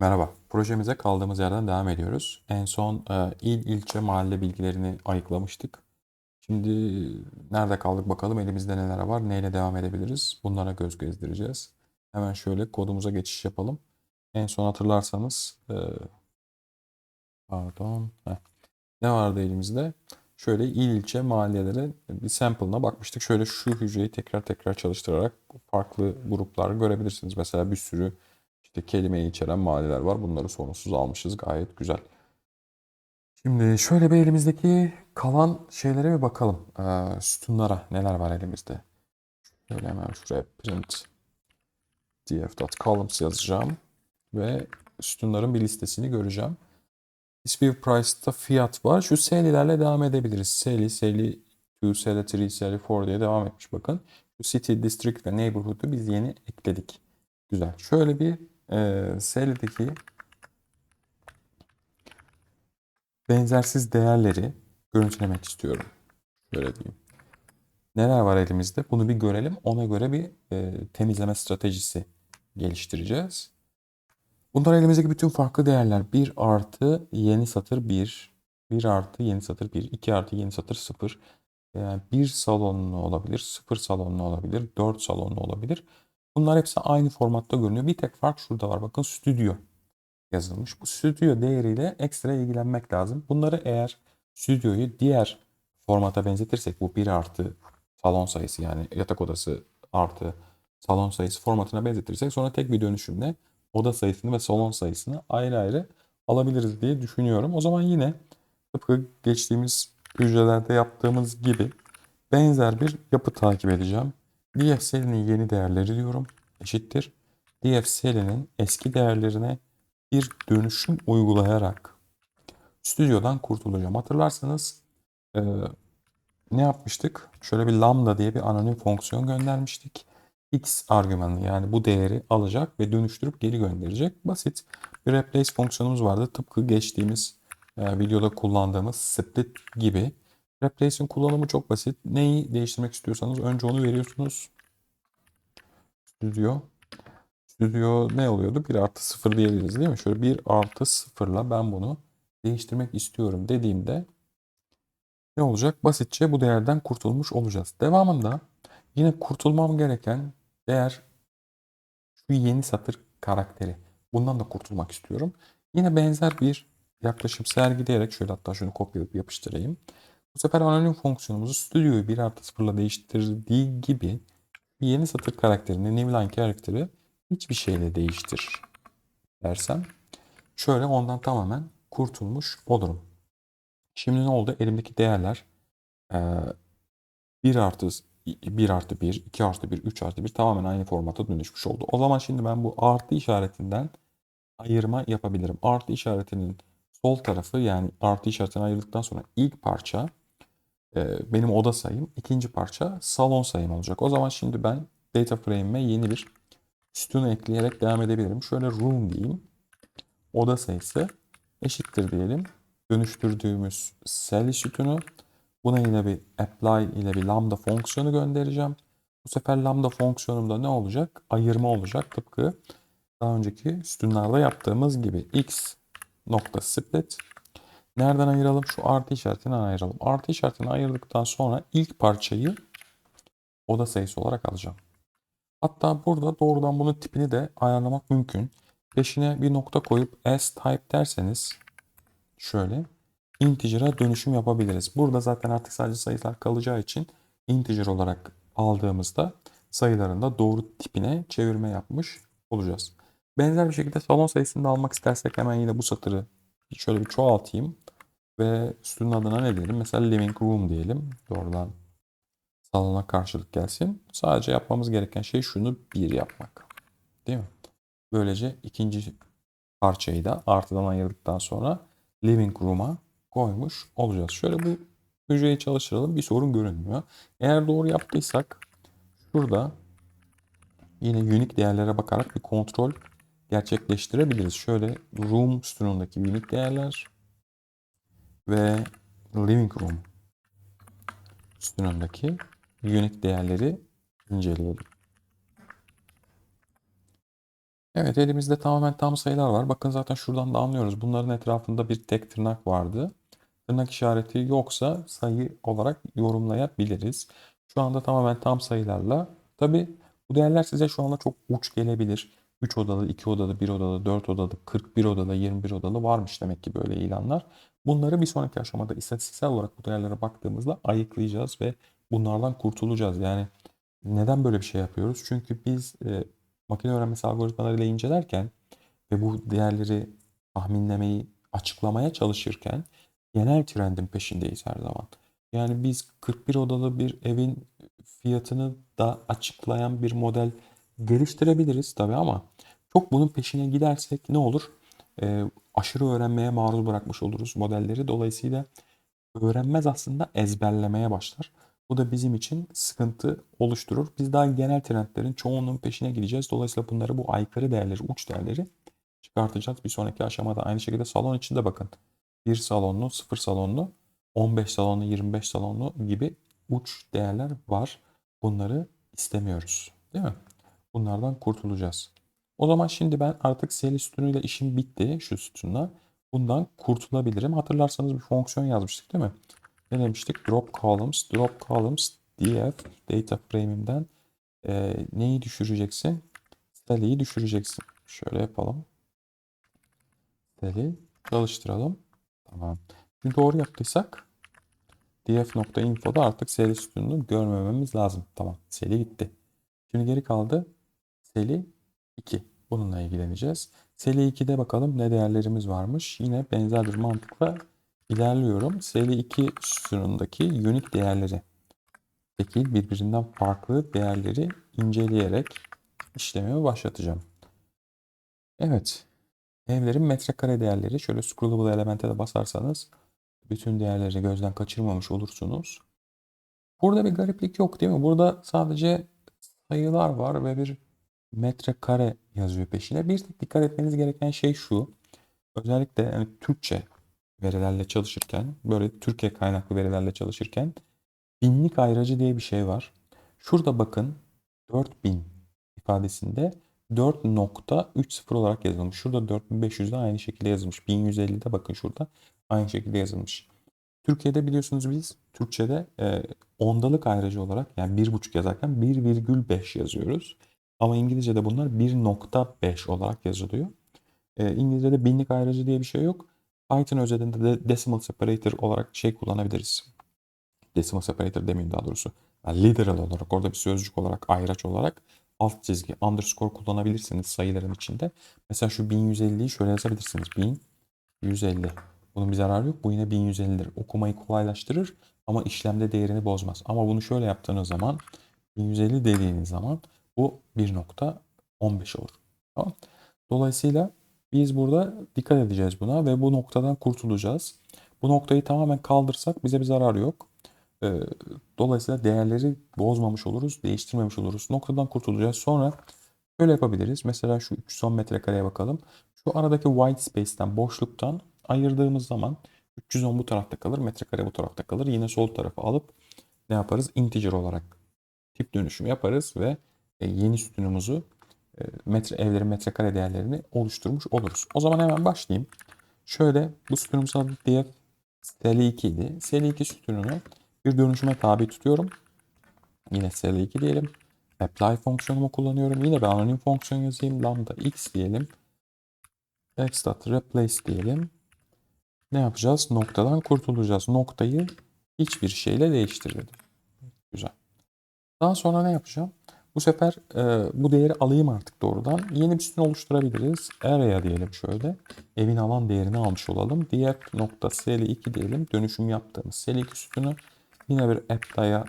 Merhaba, projemize kaldığımız yerden devam ediyoruz. En son e, il, ilçe, mahalle bilgilerini ayıklamıştık. Şimdi nerede kaldık bakalım elimizde neler var, neyle devam edebiliriz? Bunlara göz gezdireceğiz. Hemen şöyle kodumuza geçiş yapalım. En son hatırlarsanız, e, pardon, heh. ne vardı elimizde? Şöyle il, ilçe, mahallelerin bir sample'ına bakmıştık. Şöyle şu hücreyi tekrar tekrar çalıştırarak farklı gruplar görebilirsiniz. Mesela bir sürü işte kelimeyi içeren mahalleler var. Bunları sorunsuz almışız. Gayet güzel. Şimdi şöyle bir elimizdeki kalan şeylere bir bakalım. Ee, sütunlara neler var elimizde. Şöyle hemen şuraya print df.columns yazacağım. Ve sütunların bir listesini göreceğim. Dispute Price'ta fiyat var. Şu Sale'ilerle devam edebiliriz. Sale, Sale 2, Sale 3, Sale 4 diye devam etmiş bakın. Şu City, District ve Neighborhood'u biz yeni ekledik. Güzel. Şöyle bir e, Sale'deki benzersiz değerleri görüntülemek istiyorum. Şöyle diyeyim. Neler var elimizde? Bunu bir görelim. Ona göre bir e, temizleme stratejisi geliştireceğiz. Bunlar elimizdeki bütün farklı değerler. 1 artı yeni satır 1. 1 artı yeni satır 1. 2 artı yeni satır 0. Yani 1 salonlu olabilir, 0 salonlu olabilir, 4 salonlu olabilir. Bunlar hepsi aynı formatta görünüyor. Bir tek fark şurada var. Bakın stüdyo yazılmış. Bu stüdyo değeriyle ekstra ilgilenmek lazım. Bunları eğer stüdyoyu diğer formata benzetirsek bu 1 artı salon sayısı yani yatak odası artı salon sayısı formatına benzetirsek sonra tek bir dönüşümle oda sayısını ve salon sayısını ayrı ayrı alabiliriz diye düşünüyorum. O zaman yine tıpkı geçtiğimiz hücrelerde yaptığımız gibi benzer bir yapı takip edeceğim. DFSL'nin yeni değerleri diyorum eşittir. DFSL'nin eski değerlerine bir dönüşüm uygulayarak stüdyodan kurtulacağım. Hatırlarsanız e, ne yapmıştık? Şöyle bir lambda diye bir anonim fonksiyon göndermiştik. X argümanı yani bu değeri alacak ve dönüştürüp geri gönderecek. Basit bir replace fonksiyonumuz vardı. Tıpkı geçtiğimiz e, videoda kullandığımız split gibi. Replace'in kullanımı çok basit. Neyi değiştirmek istiyorsanız önce onu veriyorsunuz. Stüdyo. Stüdyo ne oluyordu? 1 artı 0 diyebiliriz değil mi? Şöyle 1 artı 0 ile ben bunu değiştirmek istiyorum dediğimde ne olacak? Basitçe bu değerden kurtulmuş olacağız. Devamında yine kurtulmam gereken değer şu yeni satır karakteri. Bundan da kurtulmak istiyorum. Yine benzer bir yaklaşım sergileyerek şöyle hatta şunu kopyalayıp yapıştırayım. Bu sefer anonim fonksiyonumuzu stüdyoyu 1 artı 0 ile değiştirdiği gibi yeni satır karakterini, newline karakteri hiçbir şeyle değiştir dersem şöyle ondan tamamen kurtulmuş olurum. Şimdi ne oldu? Elimdeki değerler 1 artı 1 artı 1, 2 artı 1, 3 artı 1 tamamen aynı formata dönüşmüş oldu. O zaman şimdi ben bu artı işaretinden ayırma yapabilirim. Artı işaretinin sol tarafı yani artı işaretini ayırdıktan sonra ilk parça benim oda sayım, ikinci parça salon sayım olacak. O zaman şimdi ben data frame'e yeni bir sütun ekleyerek devam edebilirim. Şöyle room diyeyim. Oda sayısı eşittir diyelim. Dönüştürdüğümüz cell sütunu buna yine bir apply ile bir lambda fonksiyonu göndereceğim. Bu sefer lambda fonksiyonumda ne olacak? Ayırma olacak. Tıpkı daha önceki sütunlarda yaptığımız gibi x nokta split Nereden ayıralım? Şu artı işaretini ayıralım. Artı işaretini ayırdıktan sonra ilk parçayı oda sayısı olarak alacağım. Hatta burada doğrudan bunun tipini de ayarlamak mümkün. Peşine bir nokta koyup s type derseniz şöyle integer'a dönüşüm yapabiliriz. Burada zaten artık sadece sayılar kalacağı için integer olarak aldığımızda sayıların da doğru tipine çevirme yapmış olacağız. Benzer bir şekilde salon sayısını da almak istersek hemen yine bu satırı şöyle bir çoğaltayım. Ve sütunun adına ne diyelim? Mesela living room diyelim. Doğrudan salona karşılık gelsin. Sadece yapmamız gereken şey şunu bir yapmak. Değil mi? Böylece ikinci parçayı da artıdan ayırdıktan sonra living room'a koymuş olacağız. Şöyle bu hücreyi çalıştıralım. Bir sorun görünmüyor. Eğer doğru yaptıysak şurada yine unique değerlere bakarak bir kontrol gerçekleştirebiliriz. Şöyle room sütunundaki unique değerler ve living room sütunundaki unique değerleri inceleyelim. Evet elimizde tamamen tam sayılar var. Bakın zaten şuradan da anlıyoruz. Bunların etrafında bir tek tırnak vardı. Tırnak işareti yoksa sayı olarak yorumlayabiliriz. Şu anda tamamen tam sayılarla. Tabi bu değerler size şu anda çok uç gelebilir. 3 odalı, 2 odalı, 1 odalı, 4 odalı, 41 odalı, 21 odalı varmış demek ki böyle ilanlar. Bunları bir sonraki aşamada istatistiksel olarak bu değerlere baktığımızda ayıklayacağız ve bunlardan kurtulacağız. Yani neden böyle bir şey yapıyoruz? Çünkü biz e, makine öğrenmesi algoritmalarıyla incelerken ve bu değerleri tahminlemeyi açıklamaya çalışırken genel trendin peşindeyiz her zaman. Yani biz 41 odalı bir evin fiyatını da açıklayan bir model geliştirebiliriz tabii ama çok bunun peşine gidersek ne olur? Ee, aşırı öğrenmeye maruz bırakmış oluruz modelleri. Dolayısıyla öğrenmez aslında ezberlemeye başlar. Bu da bizim için sıkıntı oluşturur. Biz daha genel trendlerin çoğunun peşine gideceğiz. Dolayısıyla bunları bu aykırı değerleri, uç değerleri çıkartacağız. Bir sonraki aşamada aynı şekilde salon içinde bakın. 1 salonlu, 0 salonlu, 15 salonlu, 25 salonlu gibi uç değerler var. Bunları istemiyoruz. Değil mi? Bunlardan kurtulacağız. O zaman şimdi ben artık sel sütunuyla işim bitti şu sütunla. Bundan kurtulabilirim. Hatırlarsanız bir fonksiyon yazmıştık değil mi? Ne demiştik? Drop columns. Drop columns df data frame'inden e, neyi düşüreceksin? Sally'i düşüreceksin. Şöyle yapalım. Sally çalıştıralım. Tamam. Şimdi doğru yaptıysak df.info'da artık seri sütununu görmememiz lazım. Tamam. Seri gitti. Şimdi geri kaldı. Seli 2. Bununla ilgileneceğiz. Seli 2'de bakalım ne değerlerimiz varmış. Yine benzer bir mantıkla ilerliyorum. Seli 2 sütunundaki unique değerleri. Peki birbirinden farklı değerleri inceleyerek işlemeye başlatacağım. Evet. Evlerin metrekare değerleri şöyle scrollable elemente de basarsanız bütün değerleri gözden kaçırmamış olursunuz. Burada bir gariplik yok değil mi? Burada sadece sayılar var ve bir metrekare yazıyor peşine. Bir tek dikkat etmeniz gereken şey şu. Özellikle yani Türkçe verilerle çalışırken, böyle Türkiye kaynaklı verilerle çalışırken binlik ayracı diye bir şey var. Şurada bakın 4000 ifadesinde 4.30 olarak yazılmış. Şurada 4500'de aynı şekilde yazılmış. 1150'de bakın şurada aynı şekilde yazılmış. Türkiye'de biliyorsunuz biz Türkçe'de e, ondalık ayracı olarak yani 1.5 yazarken 1,5 yazıyoruz. Ama İngilizce'de bunlar 1.5 olarak yazılıyor. E, İngilizce'de binlik ayracı diye bir şey yok. Python özelinde de decimal separator olarak şey kullanabiliriz. Decimal separator demeyeyim daha doğrusu. Yani literal olarak orada bir sözcük olarak ayraç olarak alt çizgi underscore kullanabilirsiniz sayıların içinde. Mesela şu 1150'yi şöyle yazabilirsiniz. 1150. Bunun bir zararı yok. Bu yine 1150'dir. Okumayı kolaylaştırır ama işlemde değerini bozmaz. Ama bunu şöyle yaptığınız zaman 1150 dediğiniz zaman bu 1.15 olur. Tamam. Dolayısıyla biz burada dikkat edeceğiz buna ve bu noktadan kurtulacağız. Bu noktayı tamamen kaldırsak bize bir zarar yok. Ee, dolayısıyla değerleri bozmamış oluruz, değiştirmemiş oluruz. Noktadan kurtulacağız. Sonra şöyle yapabiliriz. Mesela şu 310 metrekareye bakalım. Şu aradaki white space'ten, boşluktan ayırdığımız zaman 310 bu tarafta kalır, metrekare bu tarafta kalır. Yine sol tarafı alıp ne yaparız? Integer olarak tip dönüşümü yaparız ve yeni sütunumuzu e, metre evlerin metrekare değerlerini oluşturmuş oluruz. O zaman hemen başlayayım. Şöyle bu sütunumuz adı diye SL2 idi. SL2 sütununu bir dönüşüme tabi tutuyorum. Yine SL2 diyelim. Apply fonksiyonumu kullanıyorum. Yine bir anonim fonksiyon yazayım. Lambda x diyelim. X.replace replace diyelim. Ne yapacağız? Noktadan kurtulacağız. Noktayı hiçbir şeyle değiştirmedim. Güzel. Daha sonra ne yapacağım? Bu sefer e, bu değeri alayım artık doğrudan. Yeni bir sütun oluşturabiliriz. Area diyelim şöyle. Evin alan değerini almış olalım. Diğer nokta sl2 diyelim. Dönüşüm yaptığımız sl2 sütunu yine bir apply'a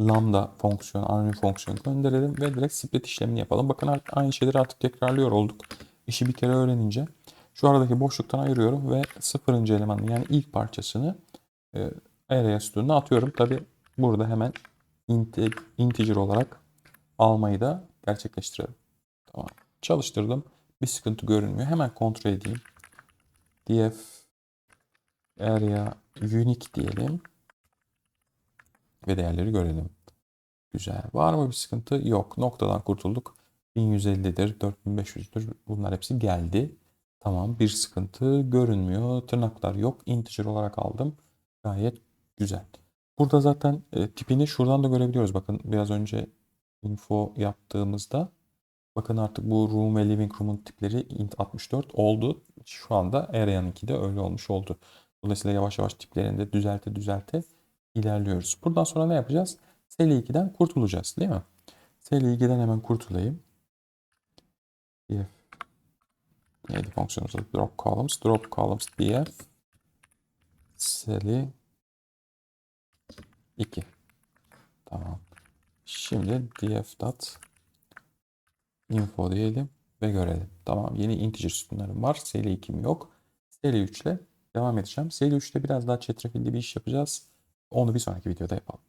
lambda fonksiyon, anonim fonksiyon gönderelim ve direkt split işlemini yapalım. Bakın artık aynı şeyleri artık tekrarlıyor olduk. İşi bir kere öğrenince şu aradaki boşluktan ayırıyorum ve sıfırıncı elemanın yani ilk parçasını e, araya sütununa atıyorum. Tabi burada hemen integer olarak almayı da gerçekleştirelim. Tamam. Çalıştırdım. Bir sıkıntı görünmüyor. Hemen kontrol edeyim. df area unique diyelim. Ve değerleri görelim. Güzel. Var mı bir sıkıntı? Yok. Noktadan kurtulduk. 1150'dir, 4500'dür. Bunlar hepsi geldi. Tamam bir sıkıntı görünmüyor. Tırnaklar yok. Integer olarak aldım. Gayet güzel. Burada zaten e, tipini şuradan da görebiliyoruz. Bakın biraz önce info yaptığımızda bakın artık bu room ve living room'un tipleri int 64 oldu. Şu anda Area'nınki de öyle olmuş oldu. Dolayısıyla yavaş yavaş tiplerini de düzelte düzelte ilerliyoruz. Buradan sonra ne yapacağız? SL2'den kurtulacağız değil mi? SL2'den hemen kurtulayım. Df neydi fonksiyonumuz? Drop columns. Drop columns df SL 2. Tamam. Şimdi df dot info diyelim ve görelim. Tamam. Yeni integer sütunlarım var. SL2'm yok. SL3 ile devam edeceğim. SL3'te biraz daha çetrefilli bir iş yapacağız. Onu bir sonraki videoda yapalım.